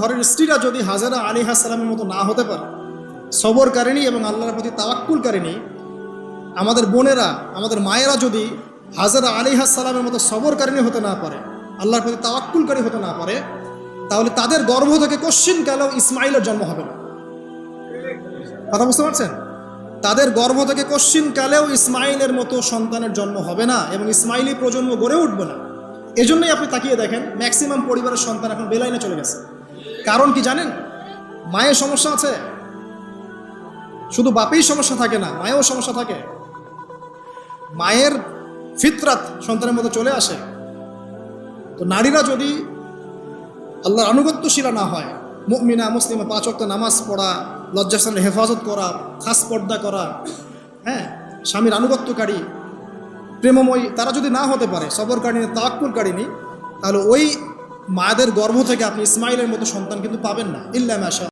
ঘরের স্ত্রীরা যদি হাজারা আলী হাসালামের মতো না হতে পারে, সবরকারিণী এবং আল্লাহর প্রতি তাওয়াক্কুলকারিণী, আমাদের বোনেরা, আমাদের মায়েরা যদি হাজারা আলী হাসালামের মতো সবরকারিণী হতে না পারে, আল্লাহর প্রতি তাওয়াক্কুলকারী হতে না পারে, তাহলে তাদের গর্ভ থেকে কশ্চিন কালেও ইসমাইলের জন্ম হবে না? কথা বুঝতে পারছেন? তাদের গর্ভ থেকে কশ্চিন কালেও ইসমাইলের মতো সন্তানের জন্ম হবে না এবং ইসমাইলি প্রজন্ম গড়ে উঠবে না? এজন্যই আপনি তাকিয়ে দেখেন, ম্যাক্সিমাম পরিবারের সন্তান এখন বেলাইনে চলে গেছে। কারণ কি জানেন? মায়ের সমস্যা আছে। শুধু বাপেই সমস্যা থাকে না মায়েও সমস্যা থাকে। মায়ের ফিতরাত সন্তানের মধ্যে চলে আসে। তো নারীরা যদি আল্লাহর আনুগত্যশীলা না হয়, মুমিনা, মুসলিমা, পাঁচ ওয়াক্ত নামাজ পড়া লজ্জাস্থানের হেফাজত করা, খাস পর্দা করা হ্যাঁ স্বামীর আনুগত্যকারী, প্রেমময়ী, তারা যদি না হতে পারে সবরকারিনী তাক্কুলকারিনী তাহলে ওই মায়েদের গর্ভ থেকে আপনি ইসমাইলের মতো সন্তান কিন্তু পাবেন না। ইল্লা মাশা